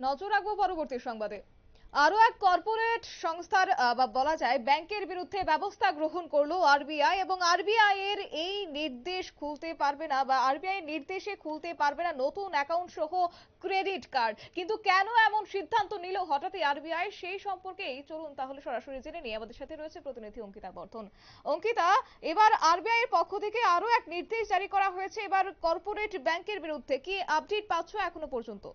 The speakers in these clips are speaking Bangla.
নজর রাখব পরবর্তী সংবাদে। আরও এক কর্পোরেট সংস্থার বা বলা যায় ব্যাংকের বিরুদ্ধে ব্যবস্থা গ্রহণ করল আরবিআই এবং আরবিআই এর এই নির্দেশ খুলতে পারবে না বা আরবিআই নির্দেশে খুলতে পারবে না নতুন অ্যাকাউন্ট সহ ক্রেডিট কার্ড কিন্তু কেন এমন সিদ্ধান্ত নিল হঠাৎই আরবিআই সেই সম্পর্কেই? চলুন তাহলে সরাসরি জেনে নিয়ে আমাদের সাথে রয়েছে প্রতিনিধি অঙ্কিতা বর্ধন। অঙ্কিতা, এবার আরবিআই এর পক্ষ থেকে আরও এক নির্দেশ জারি করা হয়েছে। এবার কর্পোরেট ব্যাংকের বিরুদ্ধে কি আপডেট পাচ্ছ এখনও পর্যন্ত?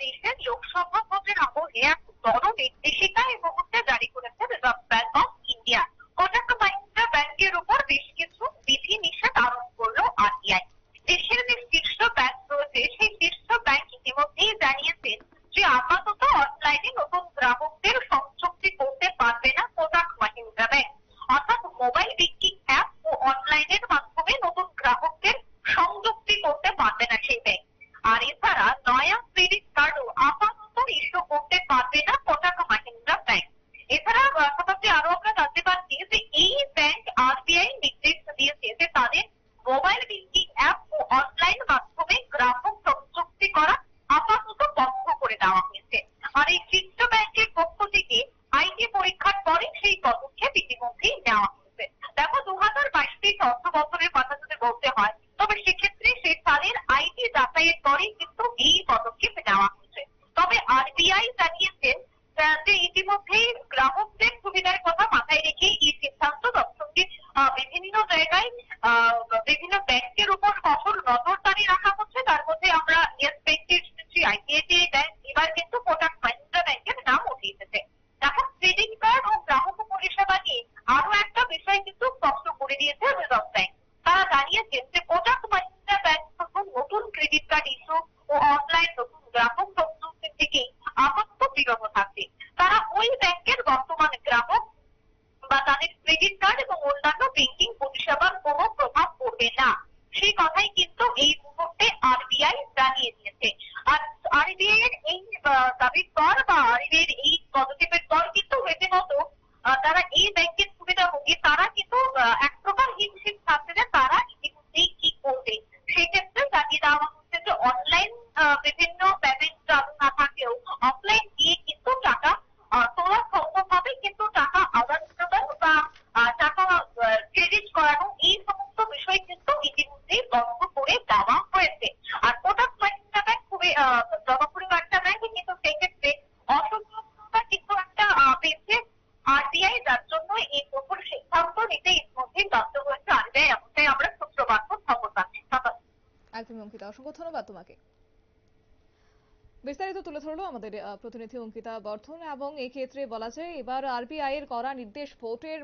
দেশের লোকসভা ভোটের আবহে এক বড় নির্দেশিকা এই মুহূর্তে জারি করেছে Reserve Bank of India Kotak Mahindra ব্যাংকের উপর বেশ কিছু বিধি নিষেধ আরোপ করল আরবিআই দেশের যে শীর্ষ ব্যাংক রয়েছে, সেই শীর্ষ ব্যাংক ইতিমধ্যেই জানিয়েছেন যে আপাতত মোবাইল ব্যাংকিং অ্যাপ ও অনলাইন মাধ্যমে গ্রাহক সংযুক্তি করা আপাতত বন্ধ করে দেওয়া হয়েছে। আর এই শীর্ষ ব্যাংকের পক্ষ থেকে আইটি পরীক্ষার পরে সেই পদক্ষেপ ইতিমধ্যেই নেওয়া হয়েছে। দেখো দু হাজার বাইশ তেইশ অর্থ বছরের কথা যদি বলতে হয়, তবে সেক্ষেত্রে সে সালের আইটি যাচাইয়ের পরেই কিন্তু এই পদক্ষেপ নেওয়া হয়েছে। তবে আরবিআই জানিয়েছেন যে ইতিমধ্যেই গ্রাহকদের নজরদারি রাখা হচ্ছে, তার মধ্যে আমরা ইয়েস ব্যাংকের শুনেছি আইসিআইসিআই ব্যাংক এবার কিন্তু কোটাক মাহিন্দ্রা ব্যাংকের নাম উঠে এসেছে এখন ক্রেডিট কার্ড ও গ্রাহক পরিষেবা নিয়ে আরও একটা বিষয় কিন্তু স্পষ্ট করে দিয়েছে রিজার্ভ ব্যাংক তারা জানিয়েছেন যে কোটাক মাহিন্দ্রা ব্যাংক প্রথম নতুন ক্রেডিট কার্ড ইস্যু ও অনলাইন নতুন গ্রাহক সংযুক্তি থেকে আপাতত বিরত থাকছে তারা ওই ব্যাংকের বর্তমান গ্রাহক বা তাদের ক্রেডিট কার্ড এবং অন্যান্য ব্যাংকিং পরিষেবার কোনো প্রভাব পড়বে না। সেই কথাই কিন্তু এই মুহূর্তে আরবিআই জানিয়ে দিয়েছে। আর আরবিআই এর এই দাবির পর বা আরবিআই এর এই পদক্ষেপের পর কিন্তু রীতিমত তারা এই ব্যাংকের সুবিধা ভোগী, তারা কিন্তু এক প্রকার হিমশিম থাকছে যে তারা ইতিমধ্যেই কি করবে। সেক্ষেত্রে জানিয়ে দেওয়া হচ্ছে যে অনলাইন বিভিন্ন ধন্যবাদ তোমাকে। বিস্তারিত তুলে ধরলো আমাদের প্রতিনিধি অঙ্কিতা বর্ধন এবং এই ক্ষেত্রে বলা যায় এবার আরবিআই এর করা নির্দেশ ভোটের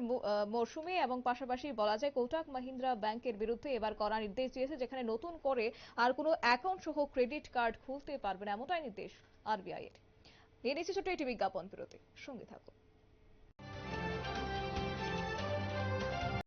মরশুমে এবং পাশাপাশি বলা যায় কোটাক মাহিন্দ্রা ব্যাংকের বিরুদ্ধে এবার করা নির্দেশ দিয়েছে, যেখানে নতুন করে আর কোনো অ্যাকাউন্ট সহ ক্রেডিট কার্ড খুলতে পারবে না, এমনটাই নির্দেশ আরবিআই এর নিয়ে নিচ্ছে ছোট্ট একটি বিজ্ঞাপন বিরতি, সঙ্গে থাকুন।